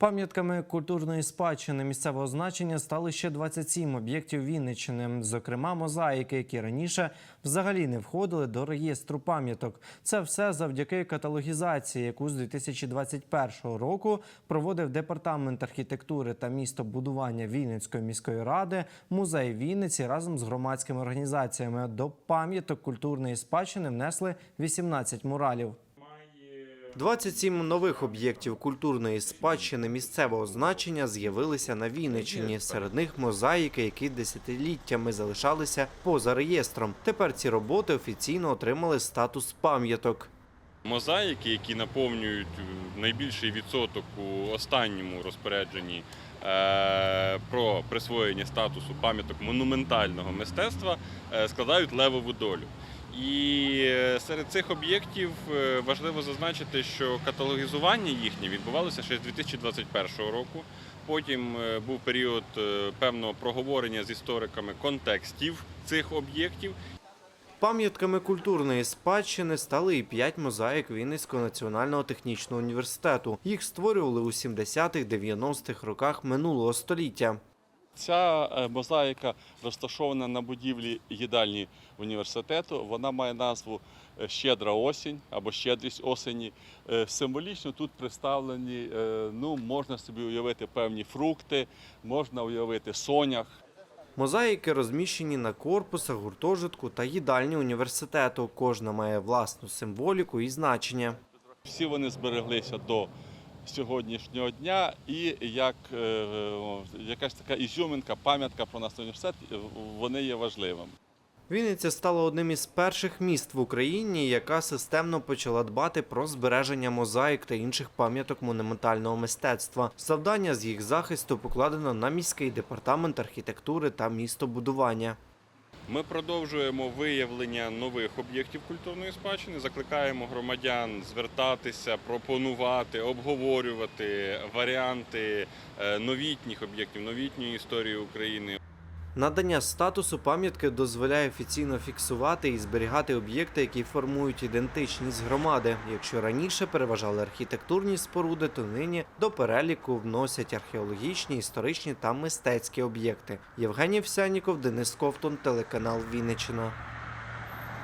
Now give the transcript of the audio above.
Пам'ятками культурної спадщини місцевого значення стали ще 27 об'єктів Вінниччини, зокрема мозаїки, які раніше взагалі не входили до реєстру пам'яток. Це все завдяки каталогізації, яку з 2021 року проводив департамент архітектури та містобудування Вінницької міської ради, музей Вінниці разом з громадськими організаціями. До пам'яток культурної спадщини внесли 18 муралів. 27 нових об'єктів культурної спадщини місцевого значення з'явилися на Вінниччині. Серед них мозаїки, які десятиліттями залишалися поза реєстром. Тепер ці роботи офіційно отримали статус пам'яток. Мозаїки, які наповнюють е, найбільший відсоток у останньому розпорядженні е, про присвоєння статусу пам'яток монументального мистецтва, е, складають левову долю. І серед цих об'єктів важливо зазначити, що каталогізування їхнє відбувалося ще з 2021 року. Потім був період певного проговорення з істориками контекстів цих об'єктів, Пам'ятками культурної спадщини стали і п'ять мозаїк Вінницького національного технічного університету. Їх створювали у 70-х-90-х роках минулого століття. Ця е, мозаїка розташована на будівлі їдальні університету. Вона має назву е, Щедра осінь або Щедрість осені. Е, Символічно тут представлені, ну, можна собі уявити певні фрукти, можна уявити сонях. Мозаїки розміщені на корпусах, гуртожитку та їдальні університету. Кожна має власну символіку і значення. Всі вони збереглися до сьогоднішнього дня, і як е, якась така ізюминка, пам'ятка про наш університет, е, вони є важливими. Вінниця стала одним із перших міст в Україні, яка системно почала дбати про збереження мозаїк та інших пам'яток монументального мистецтва. Завдання з їх захисту покладено на міський департамент архітектури та містобудування. Ми продовжуємо виявлення нових об'єктів культурної спадщини. Закликаємо громадян звертатися, пропонувати, обговорювати варіанти е, новітніх об'єктів, новітньої історії України. Надання статусу пам'ятки дозволяє офіційно фіксувати і зберігати об'єкти, які формують ідентичність громади. Якщо раніше переважали архітектурні споруди, то нині до переліку вносять археологічні, історичні та мистецькі об'єкти. Євгеній Всяніков, Денис Ковтун, телеканал Вінниччина.